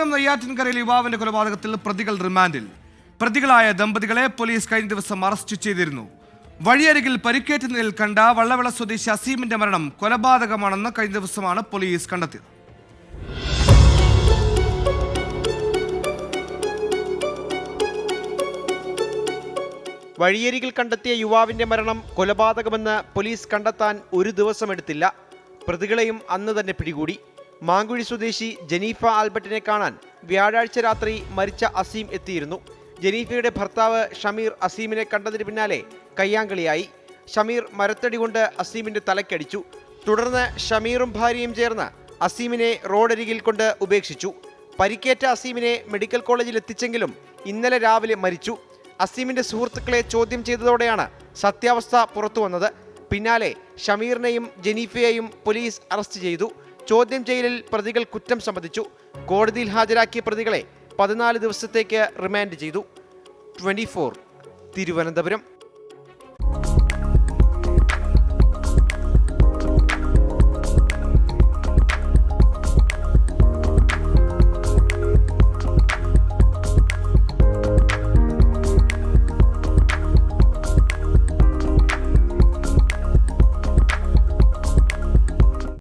തിരുവനന്തപുരം നെയ്യാറ്റിൻകരയിൽ യുവാവിന്റെ കൊലപാതകത്തിൽ പ്രതികൾ റിമാൻഡിൽ. പ്രതികളായ ദമ്പതികളെ പോലീസ് കഴിഞ്ഞ ദിവസം അറസ്റ്റ് ചെയ്തിരുന്നു. വഴിയരികിൽ പരിക്കേറ്റ നിലയിൽ കണ്ട വള്ളവിള സ്വദേശി അസീമിന്റെ മരണം കൊലപാതകമാണെന്ന് കഴിഞ്ഞ ദിവസമാണ് പോലീസ് കണ്ടെത്തിയത്. വഴിയരികിൽ കണ്ടെത്തിയ യുവാവിന്റെ മരണം കൊലപാതകമെന്ന് പോലീസ് കണ്ടെത്താൻ ഒരു ദിവസമെടുത്തില്ല. പ്രതികളെയും അന്ന് തന്നെ പിടികൂടി. മാങ്കുഴി സ്വദേശി ജനീഫ ആൽബർട്ടിനെ കാണാൻ വ്യാഴാഴ്ച രാത്രി മരിച്ച അസീം എത്തിയിരുന്നു. ജനീഫയുടെ ഭർത്താവ് ഷമീർ അസീമിനെ കണ്ടതിന് പിന്നാലെ കയ്യാങ്കളിയായി. ഷമീർ മരത്തടി കൊണ്ട് അസീമിന്റെ തലക്കടിച്ചു. തുടർന്ന് ഷമീറും ഭാര്യയും ചേർന്ന് അസീമിനെ റോഡരികിൽ കൊണ്ട് ഉപേക്ഷിച്ചു. പരിക്കേറ്റ അസീമിനെ മെഡിക്കൽ കോളേജിൽ എത്തിച്ചെങ്കിലും ഇന്നലെ രാവിലെ മരിച്ചു. അസീമിന്റെ സുഹൃത്തുക്കളെ ചോദ്യം ചെയ്തതോടെയാണ് സത്യാവസ്ഥ പുറത്തുവന്നത്. പിന്നാലെ ഷമീറിനെയും ജനീഫയെയും പോലീസ് അറസ്റ്റ് ചെയ്തു. ചോദ്യം ചെയ്യലിൽ പ്രതികൾ കുറ്റം സമ്മതിച്ചു. കോടതിയിൽ ഹാജരാക്കിയ പ്രതികളെ പതിനാല് ദിവസത്തേക്ക് റിമാൻഡ് ചെയ്തു. ട്വന്റി തിരുവനന്തപുരം.